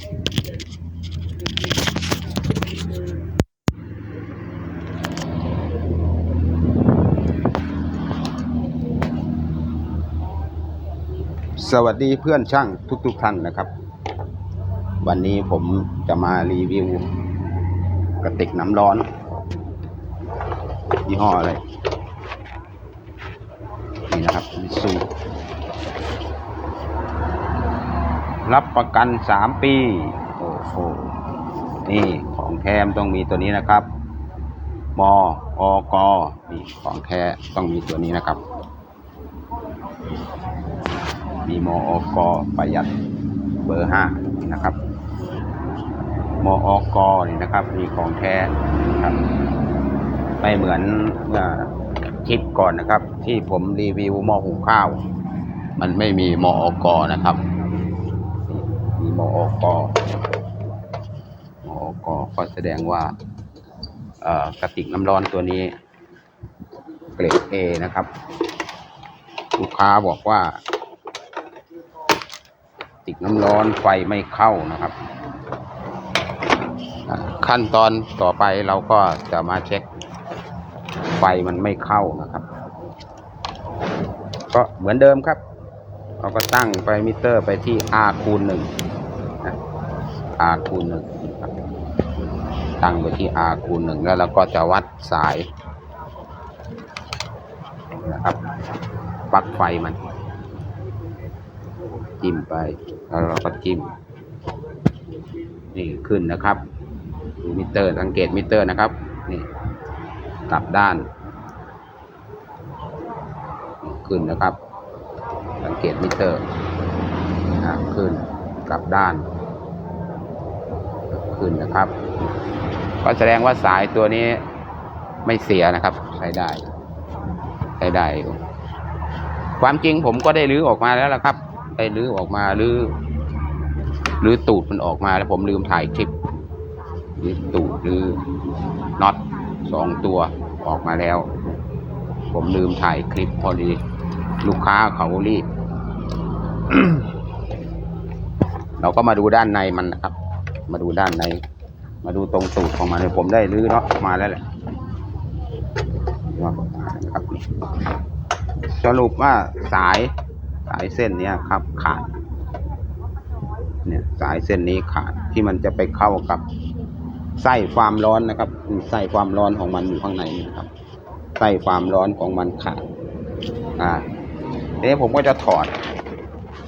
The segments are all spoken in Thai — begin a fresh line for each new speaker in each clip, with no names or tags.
สวัสดีเพื่อนช่างทุกๆท่านนะครับ วันนี้ผมจะมารีวิวกระติกน้ำร้อน ยี่ห้ออะไร นี่นะครับมิซู รับประกันสามปี โอ้โห นี่ของแท้มต้องมีตัวนี้นะครับมออกนี่ของแท้ต้องมีตัวนี้นะครับ มีมออกประหยัดเบอร์ห้านะครับมออกนี่นะครับ มีของแท้ครับไม่เหมือนเมื่อคลิปก่อนนะครับ ที่ผมรีวิวหม้อหุงข้าว มันไม่มีมออกนะครับ มอกมอกก็แสดงว่ากระติกน้ำร้อนตัวนี้ เกรด A นะครับ ลูกค้าบอกว่า ติกน้ำร้อนไฟไม่เข้านะครับ ขั้นตอนต่อไปเราก็จะมาเช็ค ไฟมันไม่เข้านะครับ ก็เหมือนเดิมครับ เราก็ตั้งไฟมิเตอร์ไปที่ R คูณหนึ่ง R คูณหนึ่งตั้งไปที่ R คูณหนึ่งแล้วเราก็จะวัดสายนะครับปลั๊กไฟมัน จิ้มไป แล้วเราก็จิ้ม นี่ขึ้นนะครับดูมิเตอร์สังเกตมิเตอร์นะครับ นี่กลับด้าน ขึ้นนะครับ สังเกตมิเตอร์นะขึ้นกลับด้าน ขึ้นนะครับ ก็แสดงว่าสายตัวนี้ไม่เสียนะครับ ใช้ได้ใช้ได้อยู่ความจริงผมก็ได้รื้อออกมาแล้วล่ะครับ ได้รื้อออกมารื้อรื้อตูดมันออกมาแล้วผมลืมถ่ายคลิปรื้อตูดรื้อน็อตสองตัวออกมาแล้ว ผมลืมถ่ายคลิปพอดี ลูกค้าเขารีบเราก็มาดูด้านในมันนะครับ มาดูด้านใน มาดูตรงตูดของมันเลยผมได้รื้อเน็อตออกมาแล้วแหละน็อตออกมานะครับสรุปว่าสายสายเส้นเนี้ยครับขาด เนี่ยสายเส้นนี้ขาดที่มันจะไปเข้ากับไส้ความร้อนนะครับไส้ความร้อนของมันอยู่ข้างในนี่นะครับไส้ความร้อนของมันขาด อ่าทีนี้ผมก็จะถอด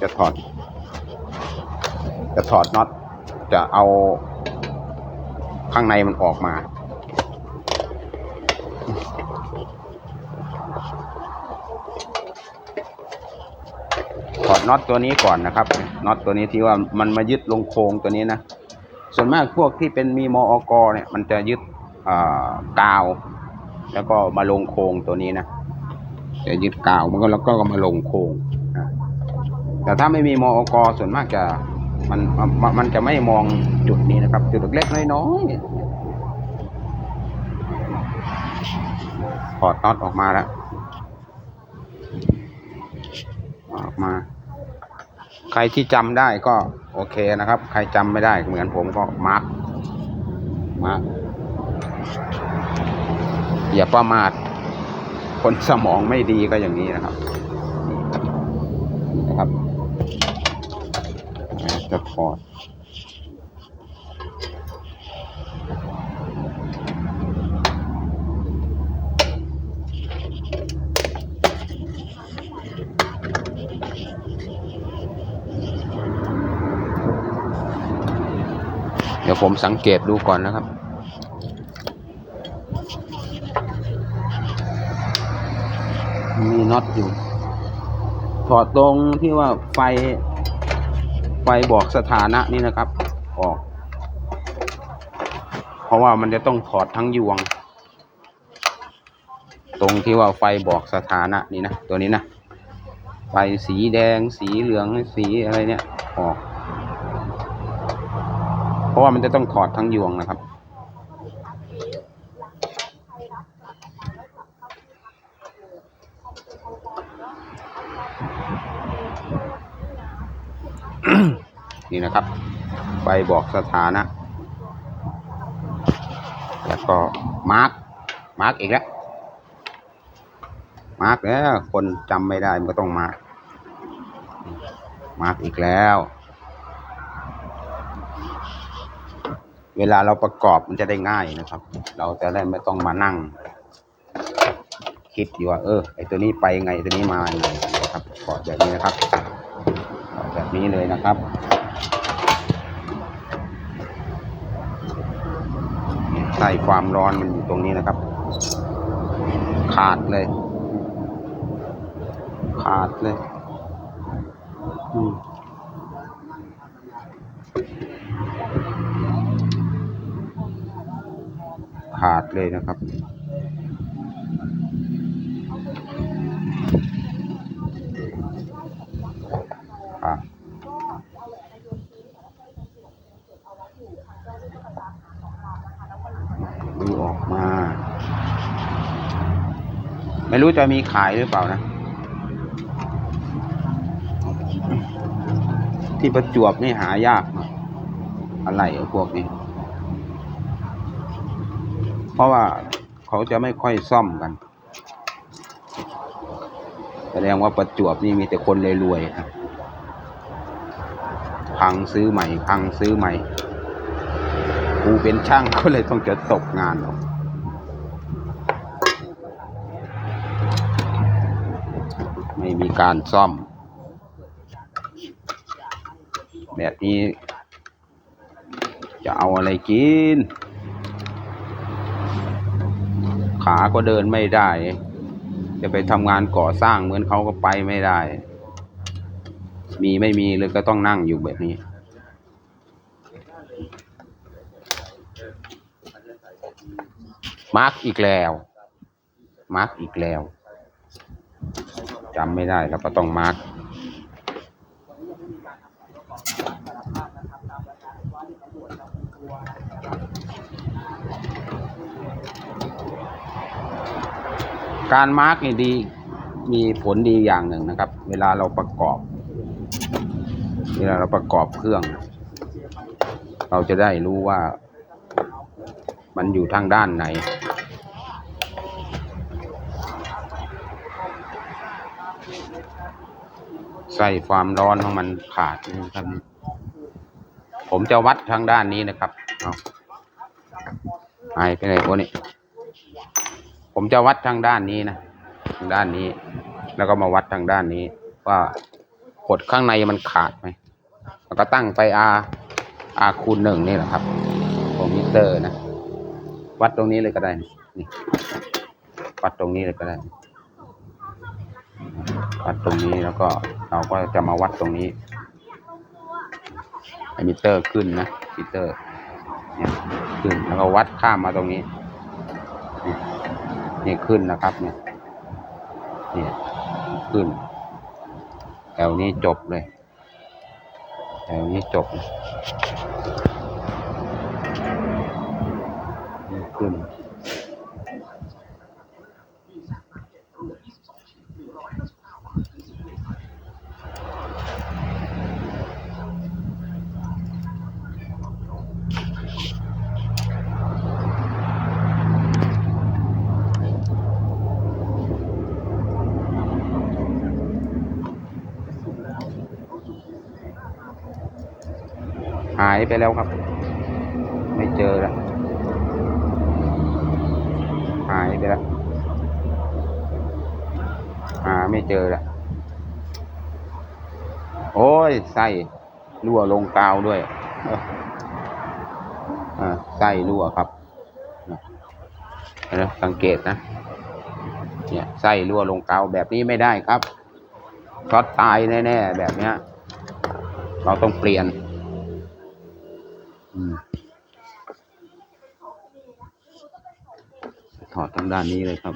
จะถอด จะถอดน็อต จะเอาข้างในมันออกมา ถอดน็อตตัวนี้ก่อนนะครับ น็อตตัวนี้ที่ว่ามันมายึดลงโครงตัวนี้นะ ส่วนมากพวกที่เป็นมีมออกเนี่ย มันจะยึดกาว แล้วก็มาลงโครงตัวนี้นะ จะยึดกาวมันก็แล้วก็มาลงโครงแต่ถ้าไม่มีมอกส่วนมากจะ มันมันมันจะไม่มองจุดนี้นะครับ จุดเล็กๆน้อยๆถอดน็อตออกมาแล้วออกมา ใครที่จำได้ก็โอเคนะครับ ใครจำไม่ได้เหมือนผมก็มาร์กมาร์กอย่าประมาทคนสมองไม่ดีก็อย่างนี้นะครับนี่นะครับ จะถอดเดี๋ยวผมสังเกตดูก่อนนะครับ มีน็อตอยู่ ถอดตรงที่ว่าไฟ ไฟบอกสถานะนี่นะครับ ออก เพราะว่ามันจะต้องถอดทั้งยวง ตรงที่ว่าไฟบอกสถานะนี่นะตัวนี้นะไฟสีแดง สีเหลืองสีอะไรเนี่ยออก เพราะว่ามันจะต้องถอดทั้งยวงนะครับ นี่นะครับไปบอกสถานะ แล้วก็มาร์กมาร์กอีกแล้วมาร์กแล้วคนจำไม่ได้มันก็ต้องมาร์กมาร์กอีกแล้ว เวลาเราประกอบมันจะได้ง่ายนะครับ เราจะได้ไม่ต้องมานั่ง คิดอยู่ว่า เออไอตัวนี้ไปไงตัวนี้มาไงนะครับกอดแบบนี้นะครับ แบบนี้เลยนะครับใส่ความร้อนมันอยู่ตรงนี้นะครับ ขาดเลย ขาดเลยขาดเลยนะครับ มา ไม่รู้จะมีขายหรือเปล่านะ ที่ประจวบนี่หายาก อะไรไอ้พวกนี้ เพราะว่าเขาจะไม่ค่อยซ่อมกัน แสดงว่าประจวบนี่มีแต่คนรวยๆครับพังซื้อใหม่ พังซื้อใหม่กูเป็นช่างก็เลยต้องจะตกงานออก ไม่มีการซ่อม แบบนี้ จะเอาอะไรกิน ขาก็เดินไม่ได้ จะไปทำงานก่อสร้างเหมือนเขาก็ไปไม่ได้ มีไม่มีเลยก็ต้องนั่งอยู่แบบนี้มาร์กอีกแล้ว มาร์กอีกแล้ว จำไม่ได้แล้วก็ต้องมาร์กการมาร์กนี่ดีมีผลดีอย่างหนึ่งนะครับ เวลาเราประกอบ เวลาเราประกอบเครื่อง เราจะได้รู้ว่า มันอยู่ทางด้านไหน ส่ความร้อนของมันขาดนะครับ ผมจะวัดทางด้านนี้นะครับเอาหายไปไหนโอ้นี่ผมจะวัดทางด้านนี้นะทางด้านนี้ แล้วก็มาวัดทางด้านนี้ ว่าขดข้างในมันขาดไหมแล้วก็ตั้งไปอาอาคูณหนึ่งนี่แหละครับของมิเตอร์นะ วัดตรงนี้เลยก็ได้นี่วัดตรงนี้เลยก็ได้วัดตรงนี้แล้วก็ เราก็จะมาวัดตรงนี้ให้มิเตอร์ขึ้นนะมิเตอร์เนี่ยขึ้นแล้วก็วัดข้ามมาตรงนี้นี่ขึ้นนะครับเนี่ยเนี่ยขึ้นแถวนี้จบเลยแถวนี้จบนี่ขึ้นายไปแล้วครับ ไม่เจอแล้วหายไปแล้วหาไม่เจอแล้วโอ้ยไส้รั่วลงกาวด้วยอ้ออ่าไส้รั่วครับนะสังเกตนะ เนี่ยไส้รั่วลงกาวแบบนี้ไม่ได้ครับช็อตตายแน่ๆแบบเนี้ย เราต้องเปลี่ยน ถอดทางด้านนี้เลยครับ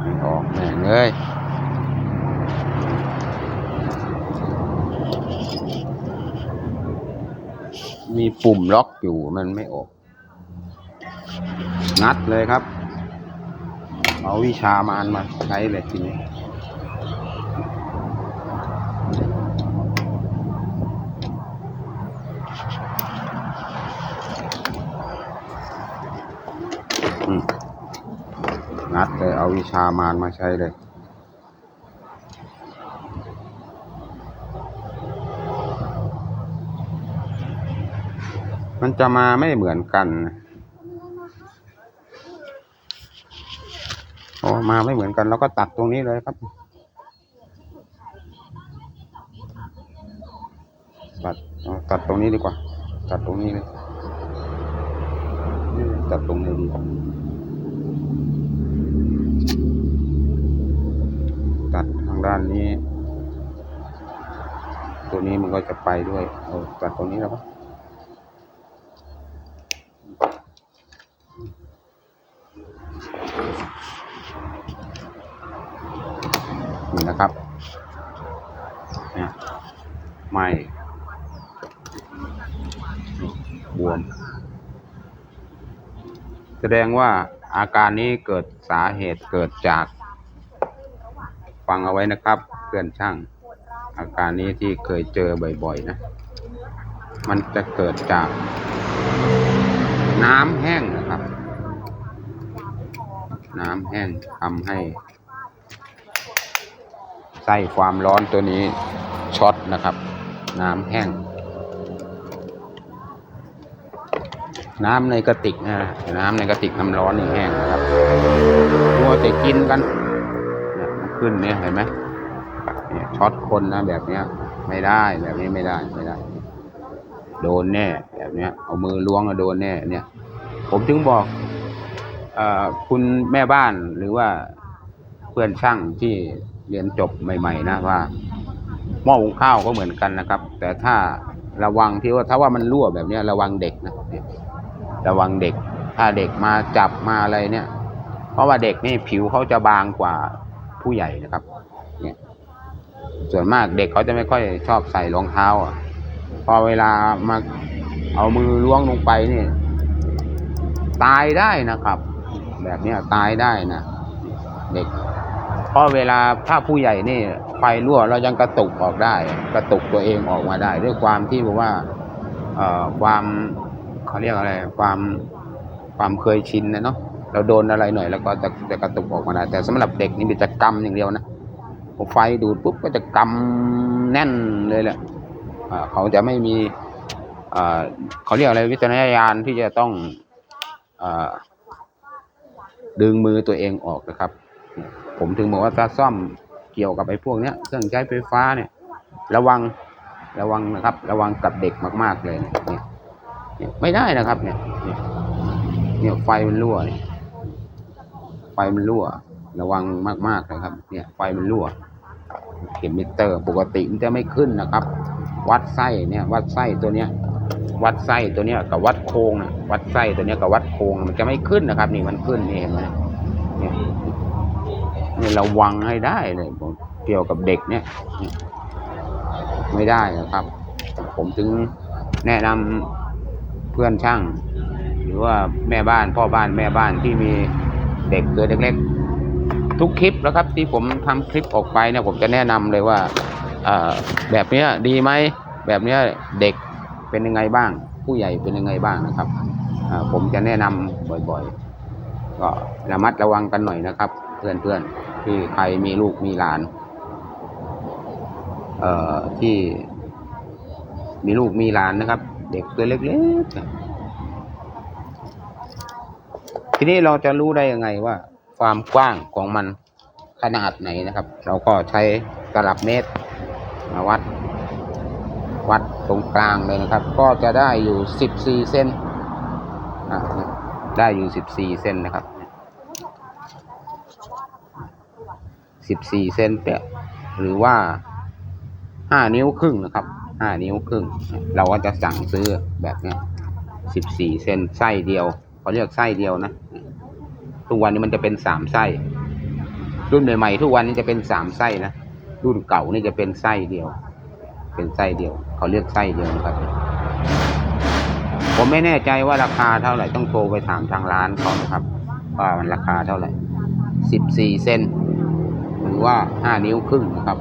ไม่ออก อ้ย มี ปุ่มล็อกอยู่มันไม่ออก งัดเลยครับ เอาวิชามานมาใช้เลยทีนี้งัดเลยเอาวิชามานมาใช้เลย มันจะมาไม่เหมือนกันโอ้มาไม่เหมือนกันแล้วก็ตัดตรงนี้เลยครับ ตัดตัดตรงนี้ดีกว่า ตัดตรงนี้เลยตัดตรงนี้ดีกว่าตัดทางด้านนี้ ตัวนี้มันก็จะไปด้วย เอาตัดตรงนี้แล้วก็ นี่นะครับไม่บวม แสดงว่าอาการนี้เกิดสาเหตุเกิดจากฟังเอาไว้นะครับ เพื่อนช่าง อาการนี้ที่เคยเจอบ่อยๆนะ มันจะเกิดจากน้ำแห้งนะครับ น้ำแห้งทำให้ ไส้ความร้อนตัวนี้ช็อตนะครับ น้ำแห้ง น้ำในกระติกนะน้ำในกระติกน้ำร้อนนี่แห้งนะครับมัวแต่กินกันเนี่ยขึ้นเนี่ยเห็นไหมเนี่ยช็อตคนนะแบบเนี้ย ไม่ได้แบบนี้ไม่ได้ไม่ได้ โดนแน่แบบเนี้ยเอามือล้วงอะโดนแน่เนี่ย ผมถึงบอกอ่อคุณแม่บ้านหรือว่าเพื่อนช่างที่ เรียนจบใหม่ ๆ นะว่าหม้อหุงข้าวก็เหมือนกันนะครับ แต่ถ้าระวังที่ว่าถ้าว่ามันรั่วแบบนี้ระวังเด็กนะระวังเด็ก ถ้าเด็กมาจับมาอะไรเนี่ย เพราะว่าเด็กนี่ผิวเขาจะบางกว่าผู้ใหญ่นะครับ เนี่ย ส่วนมากเด็กเขาจะไม่ค่อยชอบใส่รองเท้าอะพอเวลามาเอามือล้วงลงไปนี่ตายได้นะครับ แบบนี้ตายได้นะเด็ก เพราะเวลาถ้าผู้ใหญ่นี่ไฟรั่วเรายังกระตุกออกได้ กระตุกตัวเองออกมาได้ ด้วยความที่บอกว่าเอ่อความเขาเรียกอะไร ความความเคยชินนะเนาะเราโดนอะไรหน่อย แล้วก็จะจะกระตุกออกมาได้แต่สำหรับเด็กนี่มีแต่กำอย่างเดียวนะไฟดูดปุ๊บก็จะกำแน่นเลยแหละเขาจะไม่มีอ่าเขาเรียกอะไรวิจารณญาณที่จะต้องอดึงมือตัวเองออกนะครับ ผมถึงบอกว่าถ้าซ่อมเกี่ยวกับไอ้พวกเนี้ยเครื่องใช้ไฟฟ้าเนี่ย ระวังระวังนะครับ ระวังกับเด็กมากๆเลยเนี่ยเนี่ยไม่ได้นะครับเนี่ยเนี่ยไฟมันรั่วเนี่ยไฟมันรั่ว ระวังมากๆเลยครับ เนี่ยไฟมันรั่ว เข็มมิเตอร์ปกติมันจะไม่ขึ้นนะครับ วัดไส้เนี่ยวัดไส้ตัวเนี้ยวัดไส้ตัวเนี้ยกับวัดโครงนะวัดไส้ตัวเนี้ยกับวัดโครงมันจะไม่ขึ้นนะครับ นี่มันขึ้นนี่เห็นไหมเนี่ย นี่ระวังให้ได้เลยเกี่ยวกับเด็กเนี่ย ไม่ได้นะครับ ผมถึงแนะนำเพื่อนช่าง หรือว่าแม่บ้านพ่อบ้านแม่บ้านที่มีเด็กตัวเล็กๆทุกคลิปแล้วครับ ที่ผมทำคลิปออกไปเนี่ยผมจะแนะนำเลยว่าอแบบเนี้ยดีไหมแบบเนี้ยเด็กเป็นยังไงบ้าง ผู้ใหญ่เป็นยังไงบ้างนะครับผมจะแนะนำบ่อยๆ ก็ระมัดระวังกันหน่อยนะครับ เพื่อนๆที่ใครมีลูกมีหลาน เอ่อที่มีลูกมีหลานนะครับ เด็กตัวเล็กๆทีนี้เราจะรู้ได้ยังไงว่า ความกว้างของมันขนาดไหนนะครับ เราก็ใช้ตลับเมตรมาวัด วัดตรงกลางเลยนะครับ ก็จะได้อยู่สิบสี่เซนได้อยู่สิบสี่เซนนะครับ สิบสี่เซนเปียหรือว่าห้านิ้วครึ่งนะครับห้านิ้วครึ่ง เราก็จะสั่งซื้อแบบนี้สิบสี่เซนไส้เดียวเขาเรียกไส้เดียวนะ ทุกวันนี้มันจะเป็นสามไส้ รุ่นใหม่ๆทุกวันนี้จะเป็นสามไส้นะ รุ่นเก่านี่จะเป็นไส้เดียว เป็นไส้เดียว เขาเรียกไส้เดียวนะครับ ผมไม่แน่ใจว่าราคาเท่าไหร่ต้องโทรไปถามทางร้านเขานะครับ ว่ามันราคาเท่าไหร่สิบสี่เซน ว่าห้านิ้วครึ่งนะครับ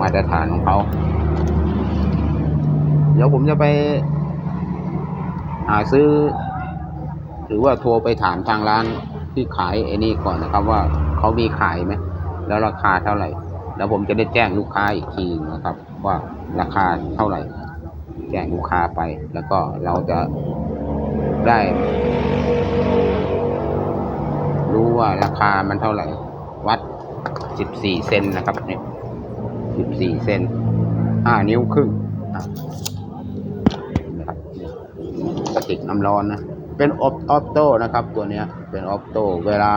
มาตรฐานของเขาเดี๋ยวผมจะไปหาซื้อ หรือว่าโทรไปถามทางร้านที่ขายไอ้นี่ก่อนนะครับ ว่าเขามีขายไหมแล้วราคาเท่าไหร่ แล้วผมจะได้แจ้งลูกค้าอีกทีนะครับ ว่าราคาเท่าไหร่ แจ้งลูกค้าไป แล้วก็เราจะได้ รู้ว่าราคามันเท่าไหร่ วัด สิบสี่เซนนะครับเนี่ยสิบสี่เซนห้านิ้วครึ่งนะครับกระติกน้ำร้อนนะ เป็นออออโต้นะครับ ตัวเนี้ย เป็นออโต้เวลา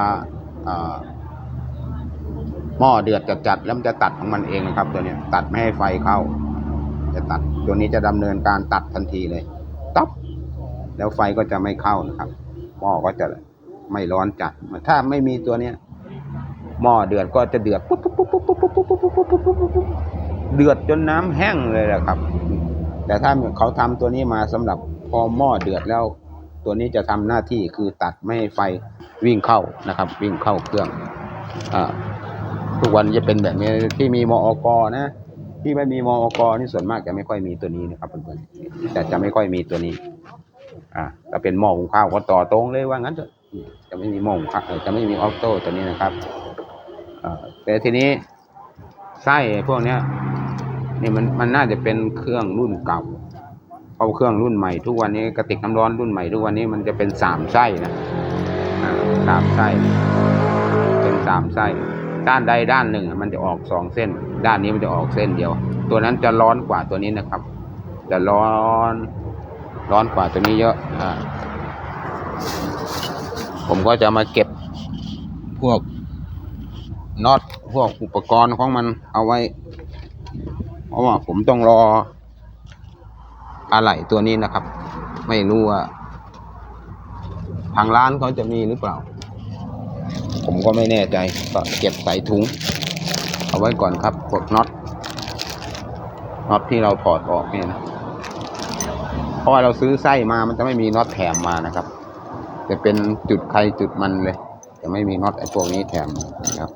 หม้อเดือดจัดแล้วมันจะตัดของมันเองนะครับ ตัวเนี้ยตัดไม่ให้ไฟเข้า จะตัดตัวนี้จะดำเนินการตัดทันทีเลยต๊อบแล้วไฟก็จะไม่เข้านะครับหม้อก็จะไม่ร้อนจัดถ้าไม่มีตัวเนี้ย หม้อเดือดก็จะเดือดปุ๊บปุ๊บปุ๊บปุ๊บปุ๊บปุ๊บปุ๊บปุ๊บปุ๊บปุ๊บปุ๊บปุ๊บเดือดจนน้ำแห้งเลยแหละครับ แต่ถ้าเขาทำตัวนี้มาสำหรับพอหม้อเดือดแล้ว ตัวนี้จะทำหน้าที่คือตัดไม่ให้ไฟวิ่งเข้านะครับ วิ่งเข้าเครื่องอ่าทุกวันจะเป็นแบบนี้ที่มีมอกนะที่ไม่มีมอกนี่ส่วนมากจะไม่ค่อยมีตัวนี้นะครับเพื่อนๆแต่จะไม่ค่อยมีตัวนี้ อ่าถ้าเป็นหม้อหุงข้าวก็ต่อตรงเลยว่างั้นเถอะจะไม่มีหม้อหุงข้าวจะไม่มีออโต้ตัวนี้นะครับ แต่ทีนี้ไส้พวกเนี้ยนี่มันมันน่าจะเป็นเครื่องรุ่นเก่าเอาเครื่องรุ่นใหม่ทุกวันนี้กระติกน้ำร้อนรุ่นใหม่ทุกวันนี้มันจะเป็นสามไส้นะสามไส้ เป็นสามไส้ ด้านใดด้านหนึ่งมันจะออกสองเส้น ด้านนี้มันจะออกเส้นเดียว ตัวนั้นจะร้อนกว่าตัวนี้นะครับ จะร้อนร้อนกว่าตัวนี้เยอะอ่าผมก็จะมาเก็บพวก น็อตพวกอุปกรณ์ของมันเอาไว้ เพราะว่าผมต้องรออะไหล่ตัวนี้นะครับ ไม่รู้ว่า ทางร้านเขาจะมีหรือเปล่า ผมก็ไม่แน่ใจก็เก็บใส่ถุง เอาไว้ก่อนครับพวกน็อตน็อตที่เราถอดออกเนี่ยนะเพราะว่าเราซื้อไส้มามันจะไม่มีน็อตแถมมานะครับ จะเป็นจุดใครจุดมันเลย จะไม่มีน็อตไอ้พวกนี้แถมนะครับ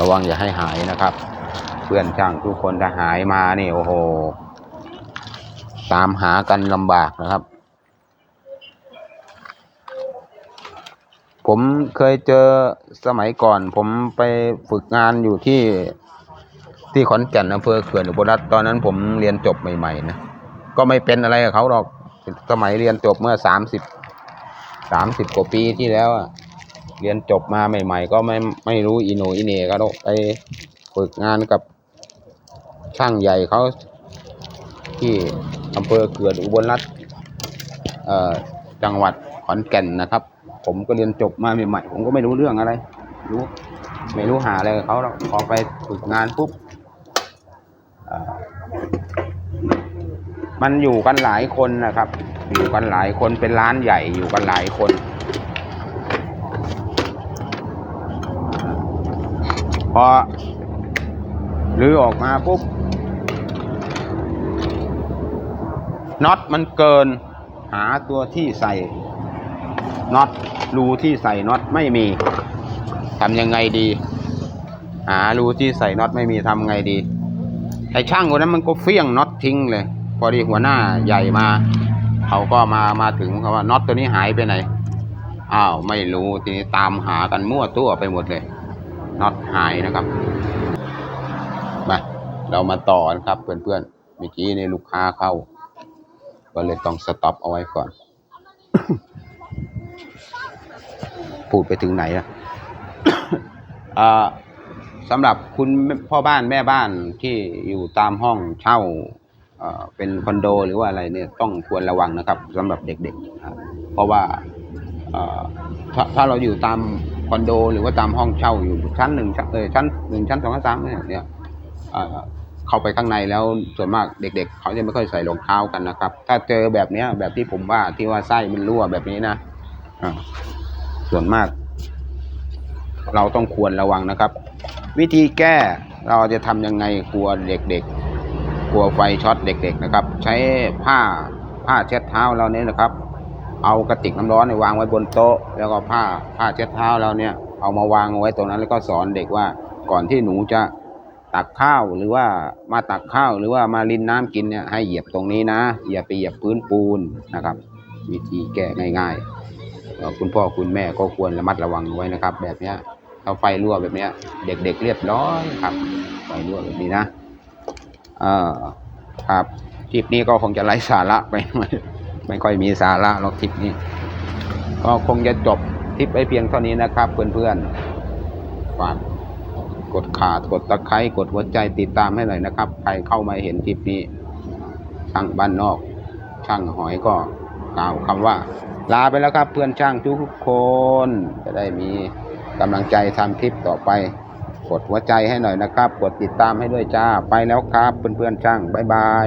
ระวังอย่าให้หายนะครับ เพื่อนช่างทุกคนถ้าหายมานี่โอ้โห ตามหากันลำบากนะครับ ผมเคยเจอสมัยก่อน ผมไปฝึกงานอยู่ที่ที่ขอนแก่นอำเภอเขื่อนอุบลรัตน์ตอนนั้นผมเรียนจบใหม่ๆนะก็ไม่เป็นอะไรกับเขาหรอก สมัยเรียนจบเมื่อสามสิบสามสิบกว่าปีที่แล้วอะ เรียนจบมาใหม่ ๆ ก็ไม่ไม่รู้อีโหนอีเหน่ก็ต้องไปฝึกงานกับช่างใหญ่เขาที่อำเภอเขื่อนอุบลรัตน์จังหวัดขอนแก่นนะครับ ผมก็เรียนจบมาใหม่ๆผมก็ไม่รู้เรื่องอะไร รู้ ไม่รู้หาอะไรเขาหรอกพอไปฝึกงานปุ๊บมันอยู่กันหลายคนนะครับ อยู่กันหลายคนเป็นร้านใหญ่อยู่กันหลายคน พอรื้อออกมาปุ๊บน็อตมันเกิน หาตัวที่ใส่น็อตรูที่ใส่น็อตไม่มีทำยังไงดี หารูที่ใส่น็อตไม่มีทำไงดีไอ้ช่างคนนั้นมันก็เฟี้ยงน็อตทิ้งเลย พอดีหัวหน้าใหญ่มา เขาก็มามาถึงเขาว่าน็อตตัวนี้หายไปไหนอ้าวไม่รู้ทีนี้ตามหากันมั่วตัวไปหมดเลย น็อตหายนะครับมาเรามาต่อกันครับเพื่อนๆเมื่อกี้ในลูกค้าเข้า ก็เลยต้องสต็อปเอาไว้ก่อน พูดไปถึงไหนอะอ่าสำหรับคุณพ่อบ้านแม่บ้านที่อยู่ตามห้องเช่าเป็นคอนโดหรือว่าอะไรเนี่ยต้องควรระวังนะครับสำหรับเด็กๆ เพราะว่า ถ้าถ้าเราอยู่ตามคอนโด หรือว่าตามห้องเช่าอยู่ชั้นหนึ่งชั้นเออชั้นหนึ่งชั้นสองชั้นสามเนี่ยเนี่ยเข้าไปข้างในแล้วส่วนมากเด็ก ๆ เขาจะไม่ค่อยใส่รองเท้ากันนะครับ ถ้าเจอแบบเนี้ย แบบที่ผมว่าที่ว่าไส้มันรั่วแบบนี้นะส่วนมาก เราต้องควรระวังนะครับ วิธีแก้เราจะทำยังไงกลัวเด็ก ๆ กลัวไฟช็อตเด็ก ๆ นะครับ ใช้ผ้าผ้าเช็ดเท้าเราเนี่ยนะครับ เอากระติกน้ำร้อนเนี่ยวางไว้บนโต๊ะ แล้วก็ผ้าผ้าเช็ดเท้าเราเนี่ยเอามาวางไว้ตรงนั้นแล้วก็สอนเด็กว่าก่อนที่หนูจะตักข้าวหรือว่ามาตักข้าวหรือว่ามารินน้ำกินเนี่ยให้เหยียบตรงนี้นะอย่าไปเหยียบพื้นปูนนะครับ วิธีแก้ง่ายๆ คุณพ่อคุณแม่ก็ควรระมัดระวังไว้นะครับ แบบเนี้ยถ้าไฟรั่วแบบเนี้ยเด็กๆเรียบร้อยครับ ไฟรั่วแบบนี้นะเออครับคลิปนี้ก็คงจะไร้สาระไปหน่อย ไม่ค่อยมีสาระหรอกทริปนี้ ก็คงจะจบทริปไปเพียงเท่านี้นะครับเพื่อนๆฝากกดขาดกดตะไคร้กดหัวใจติดตามให้หน่อยนะครับ ใครเข้ามาเห็นทริปนี้ ช่างบ้านนอก ช่างหอยก็กล่าวคำว่า ลาไปแล้วครับ เพื่อนช่างทุกคน จะได้มีกำลังใจทำทริปต่อไป กดหัวใจให้หน่อยนะครับ กดติดตามให้ด้วยจ้า ไปแล้วครับ เพื่อนๆช่างบ๊ายบาย